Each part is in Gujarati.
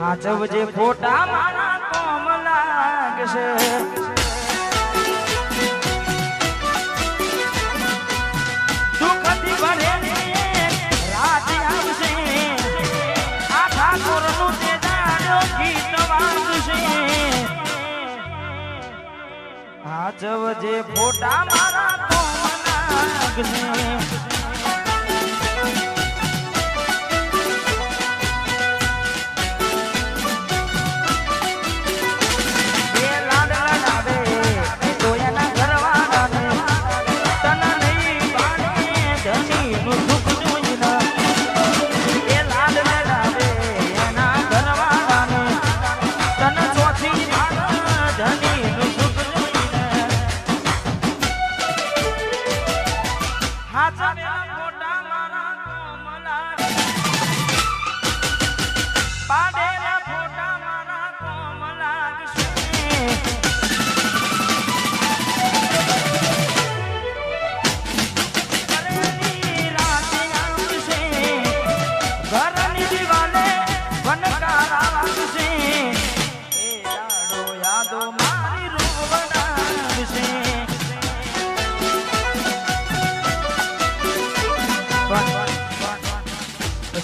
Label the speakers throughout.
Speaker 1: હાચવજે ફોટા મારા કોમ લાગશે. દુઃખથી ભરેલી રાત આવશે. આ ઠાકોરનું તે દાડો ગીત વાગશે. હાચવજે ફોટા મારા કોમ લાગશે.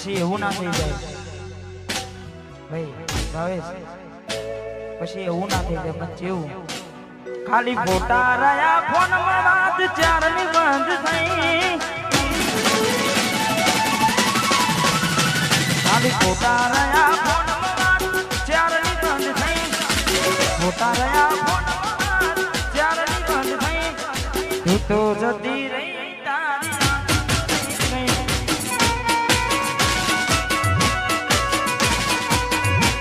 Speaker 1: પછી એવું ના થઈ જાય. ભાઈ, ભાવેશ, પછી એવું ના થઈ જાય, પછી એવું. ખાલી ખોટા રહ્યા ફોનમાં વાત ચારની બંધ થઈ. ખાલી ખોટા રહ્યા ફોનમાં વાત ચારની બંધ થઈ. ખોટા રહ્યા ફોનમાં વાત ચારની બંધ થઈ. તો જતી રહી.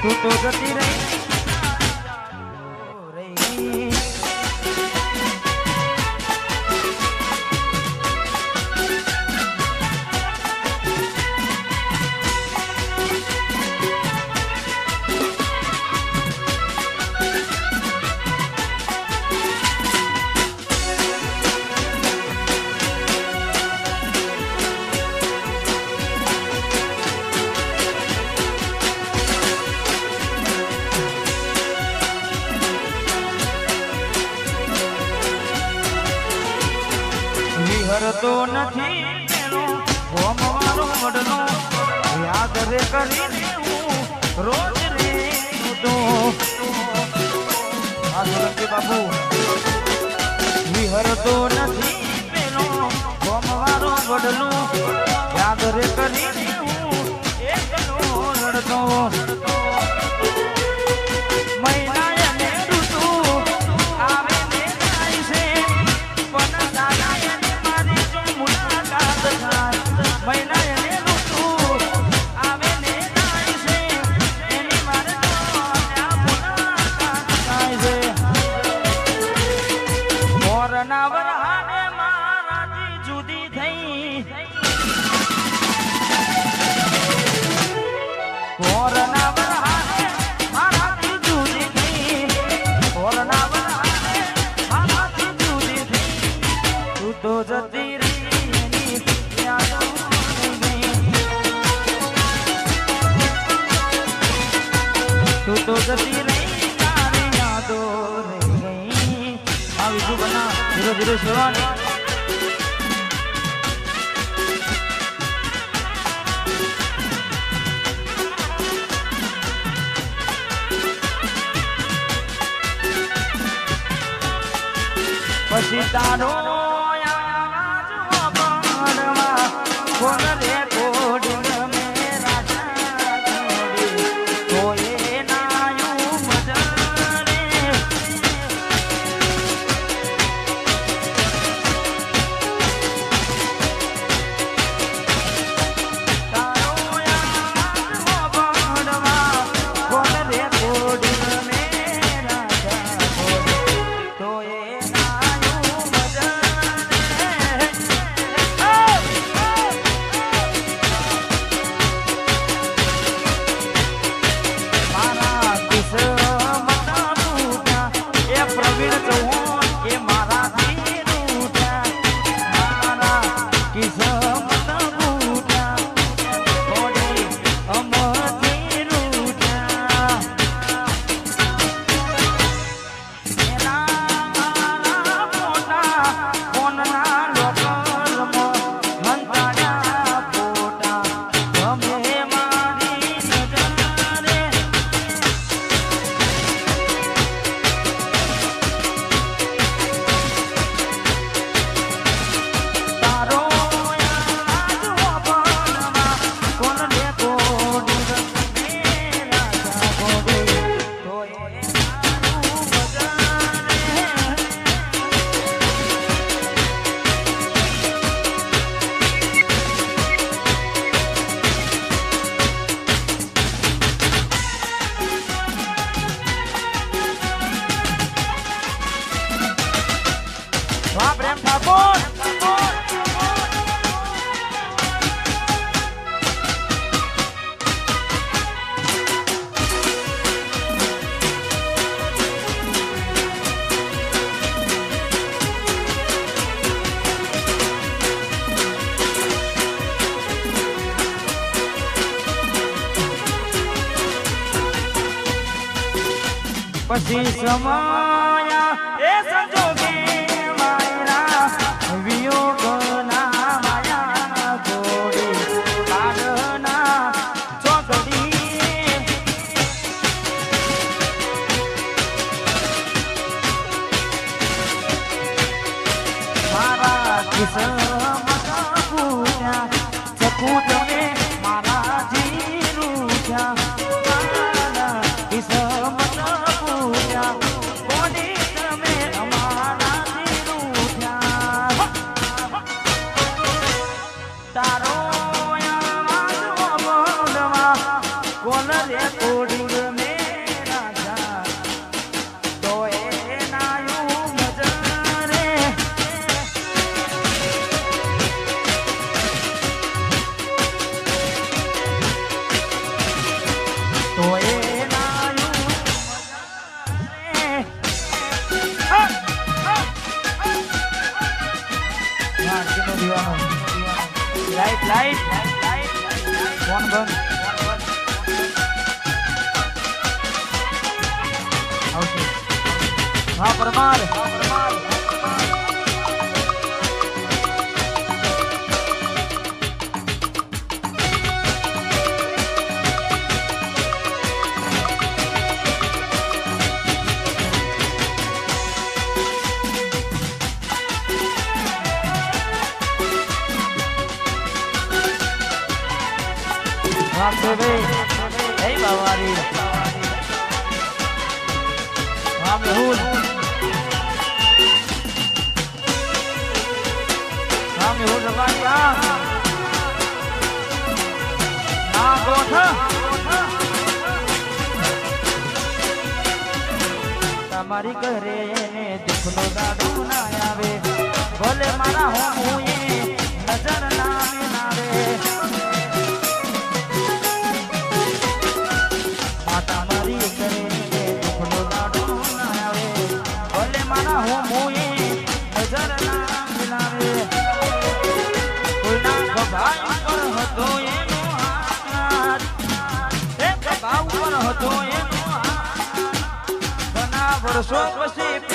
Speaker 1: તું તો જતી રહી. આ સોલંકી બાપુ. વિહરતો નથી પેલો હોમ વાળો વડલો. યાદ રે કરીને હું એકલો રડતો. પછી સમા Amar, amar, amar. મારી ઘરે એને દુઃખનો દાડો ના આવે. ભલે મારા હું નજર ના આવે માણસો પછી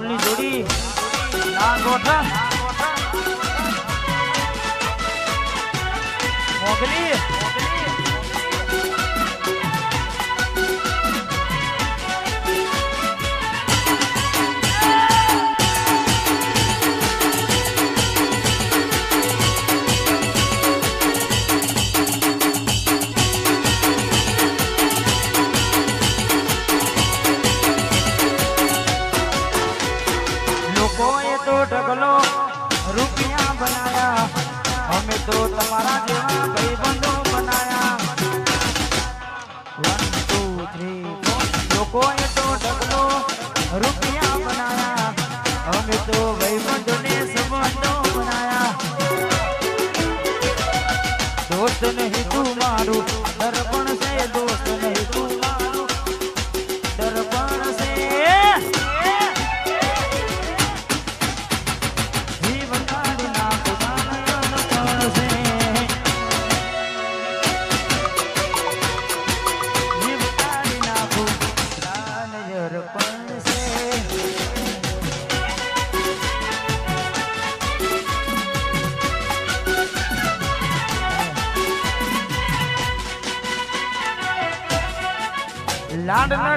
Speaker 1: ઢોલની જોડી. ના ગોઠા.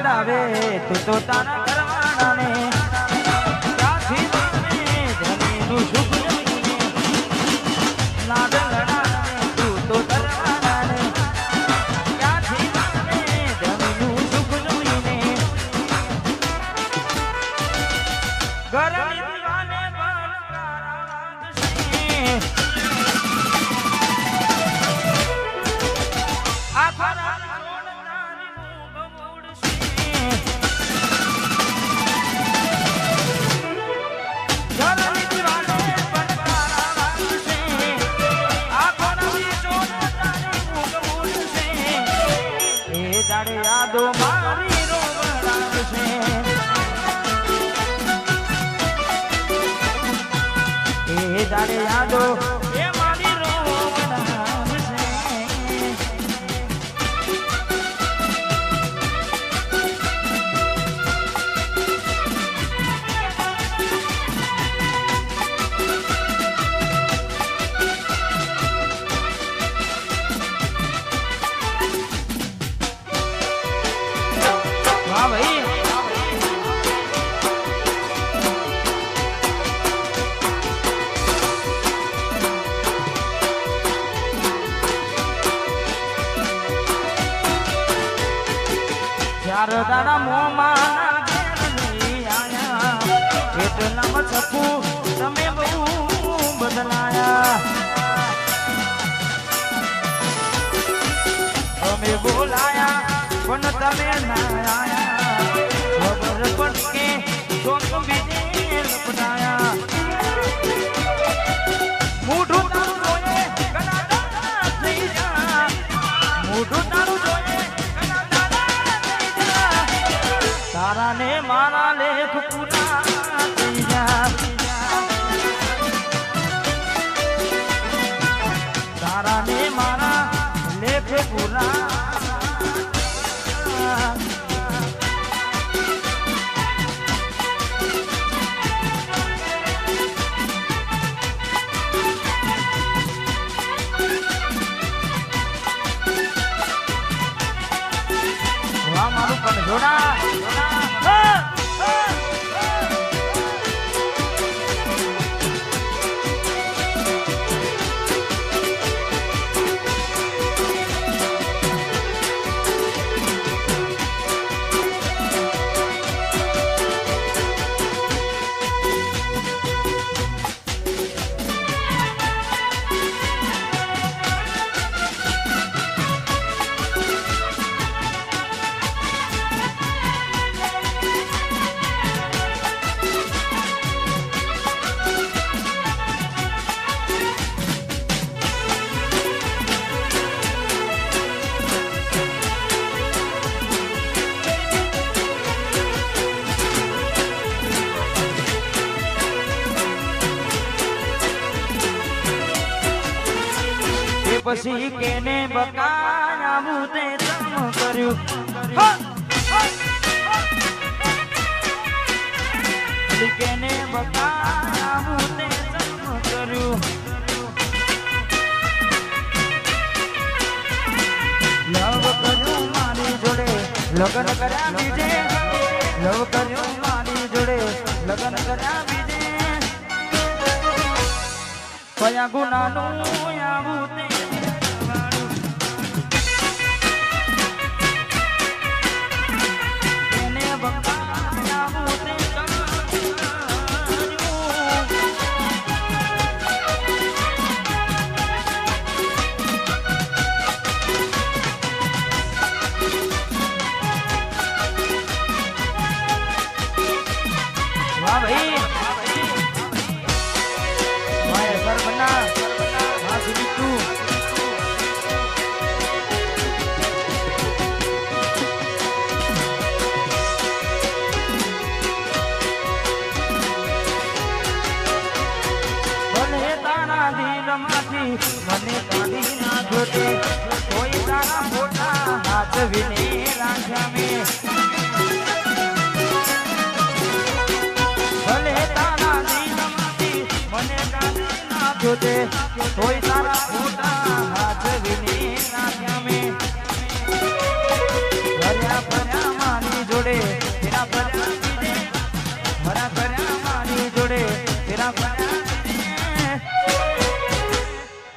Speaker 1: ચડાવે તું તો તારા કરવાના ને પણ તમે ના કર્યું. કેને લવ કર્યું મારી જોડે, લગન કર્યા બીજે. લવ કર્યું મારી જોડે, લગ્ન કર્યા બીજે. કયા ગુનાનું આવું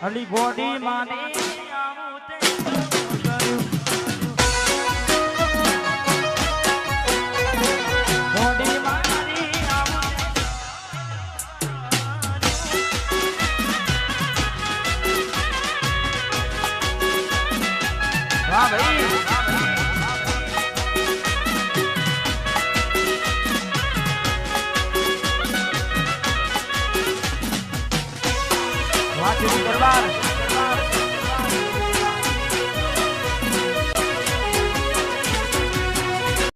Speaker 1: હલી બોડી માની